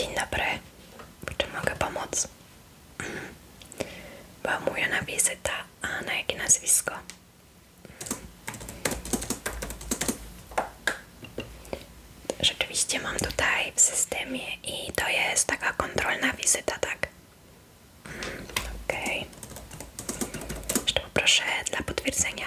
Dzień dobry. Czy mogę pomóc? Była mówiona wizyta, a na jakie nazwisko? Rzeczywiście mam tutaj w systemie i to jest taka kontrolna wizyta, tak? Mm, okej. Okay. Jeszcze poproszę dla potwierdzenia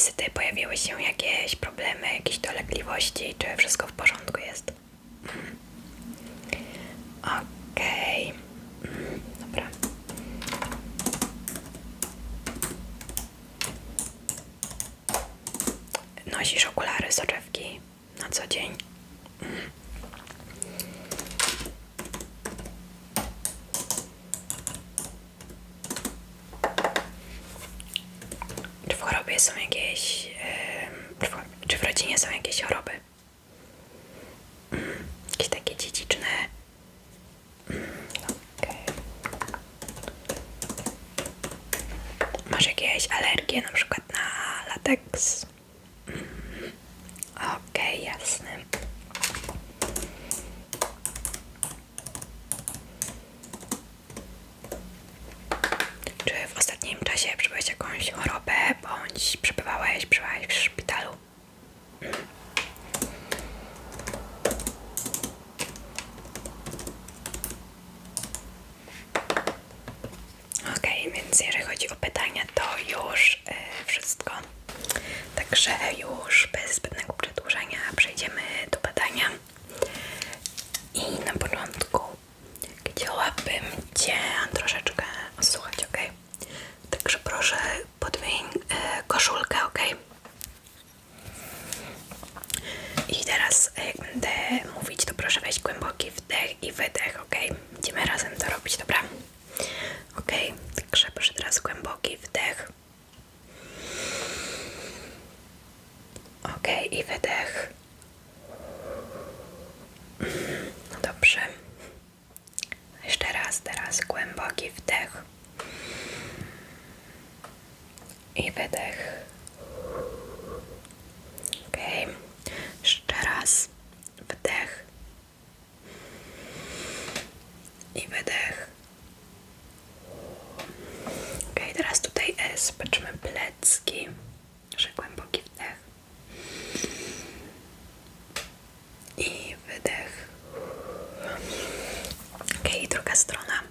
wizyty pojawiły się jakieś problemy, jakieś dolegliwości, czy wszystko w porządku jest? Okej, okay. dobra. Nosisz okulary soczewki na co dzień? proszę weź głęboki wdech i wydech. druga strona.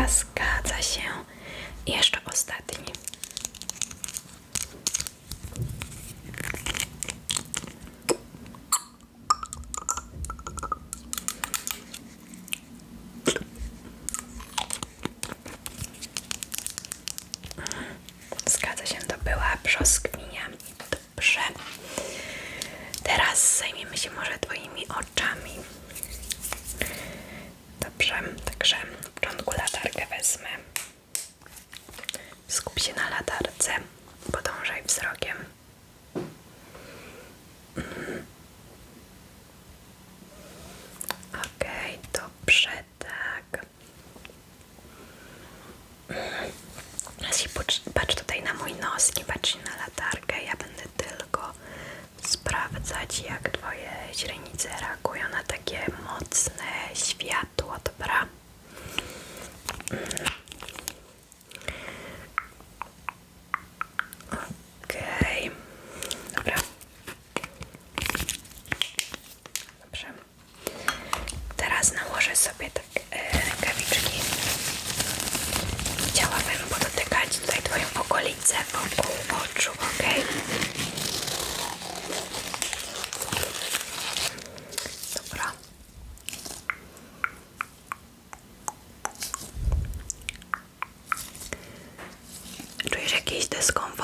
казка. desconfort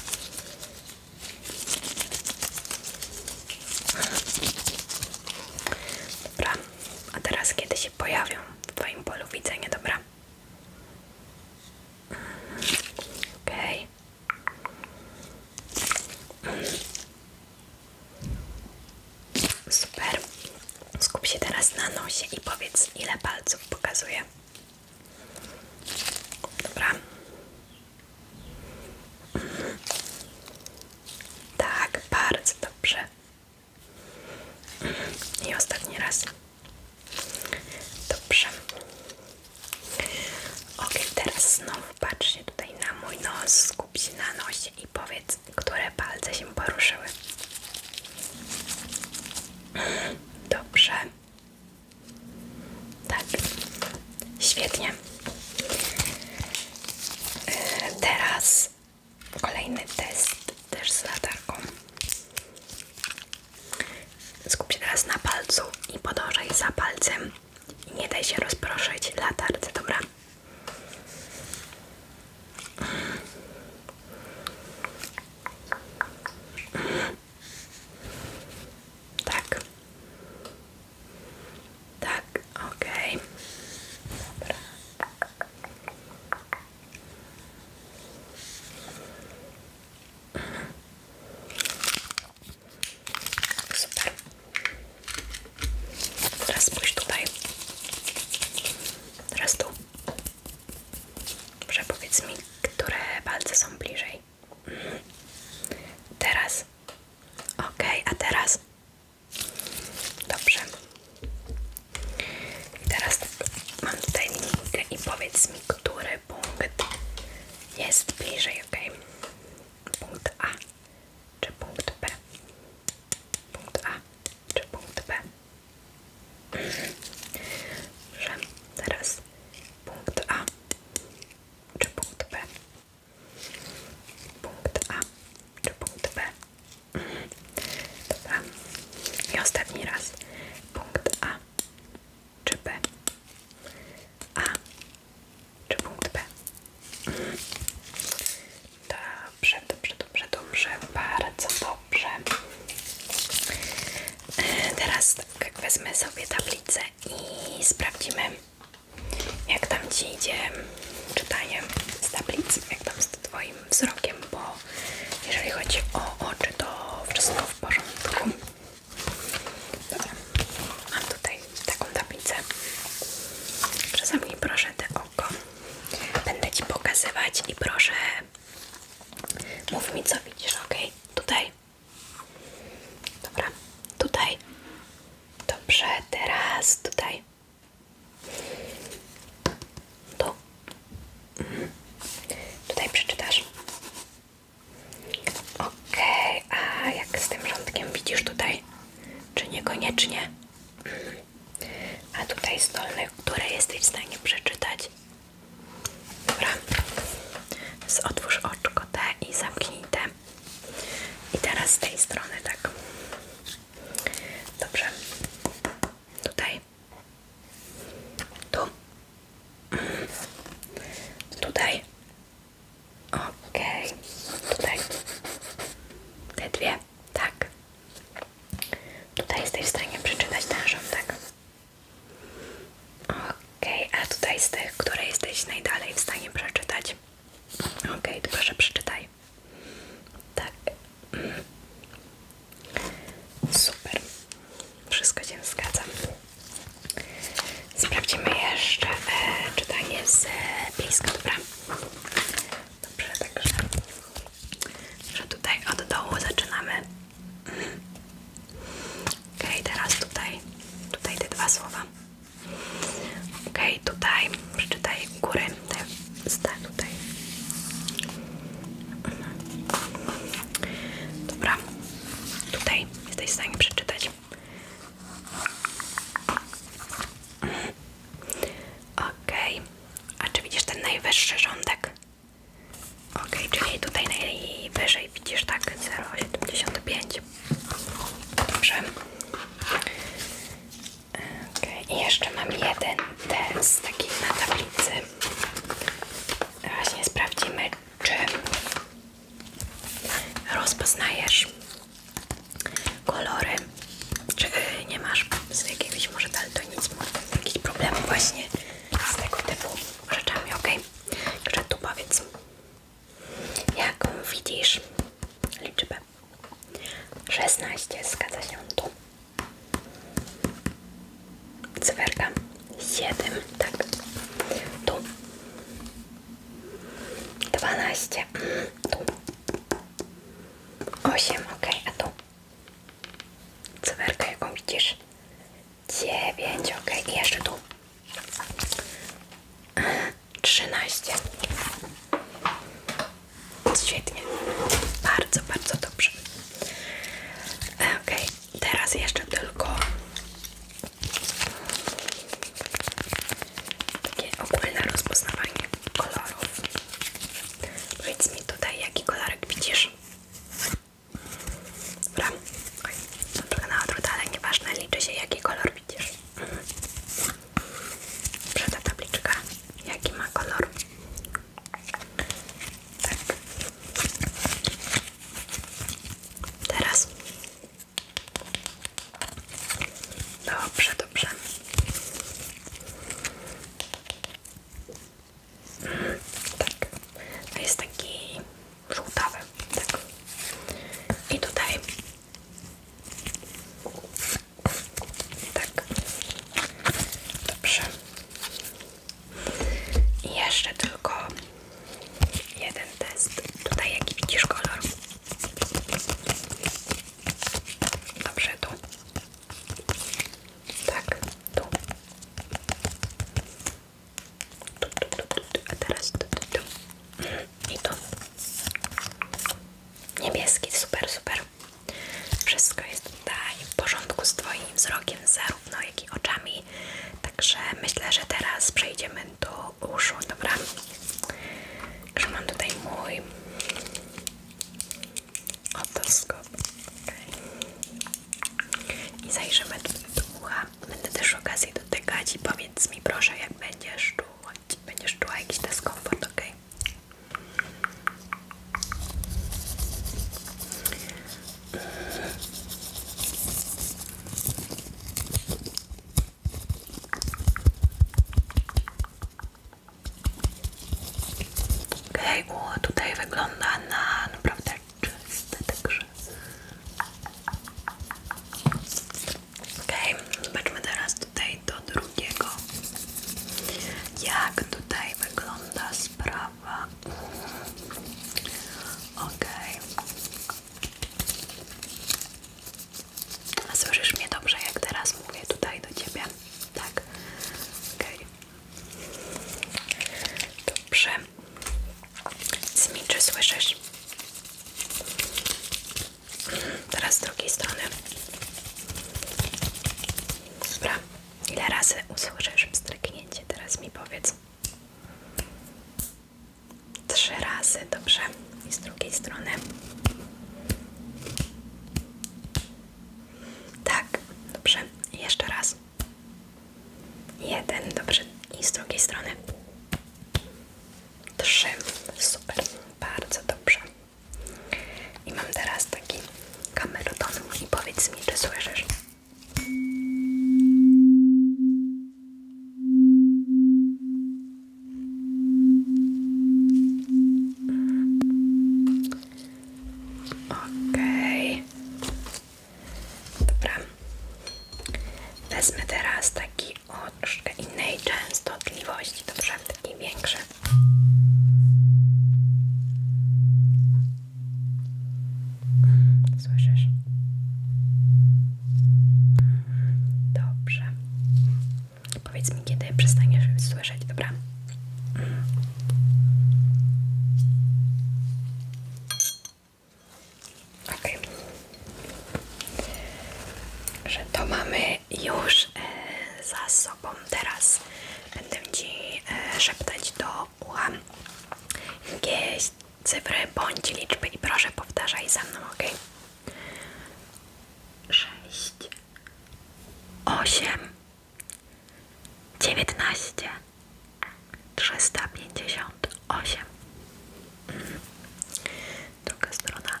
Druga strona.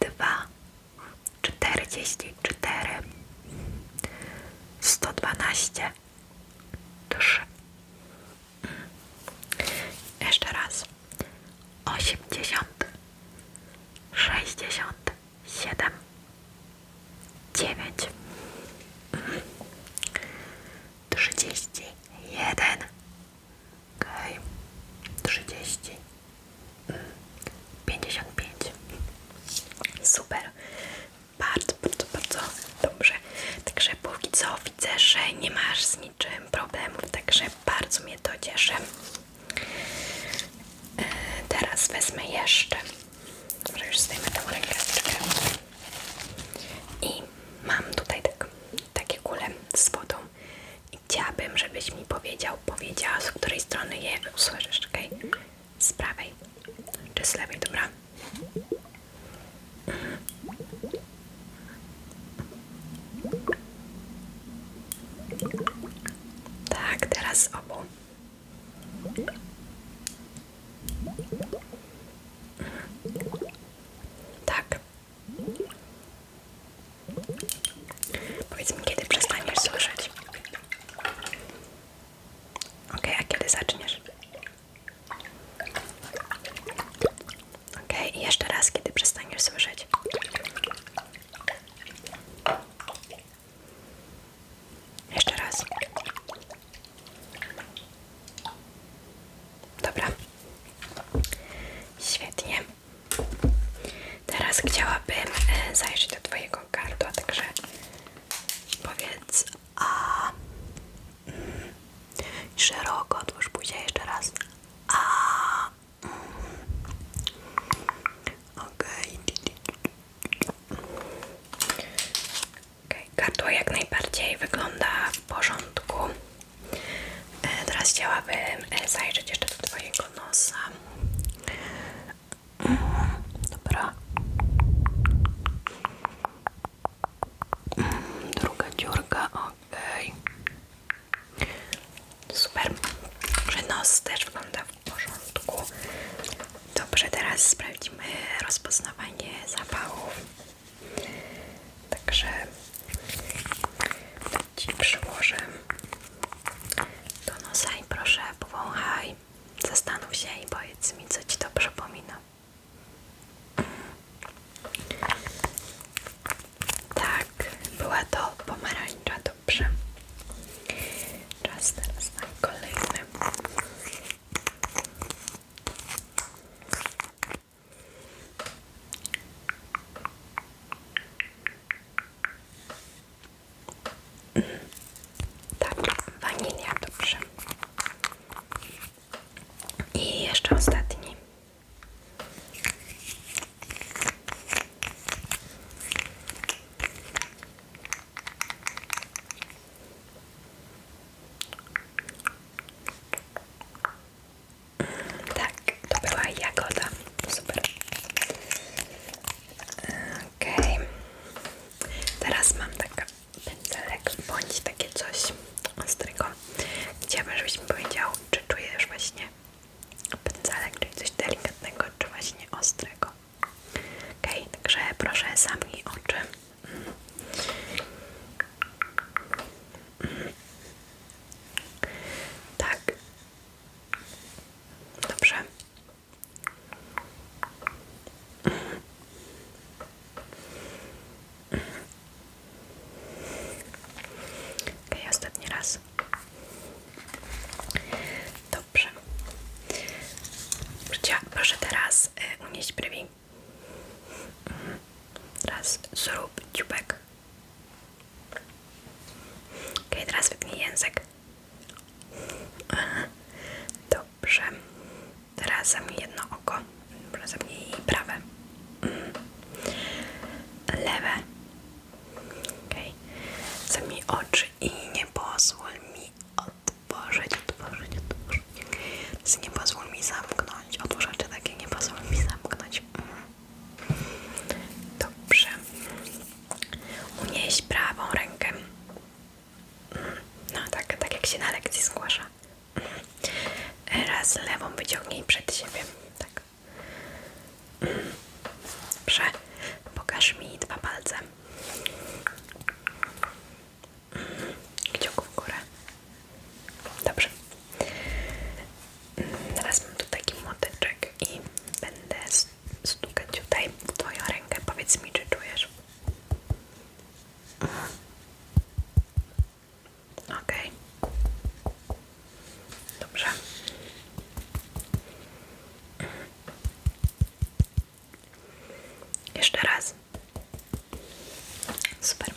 2 44 112 toast that estarás. Super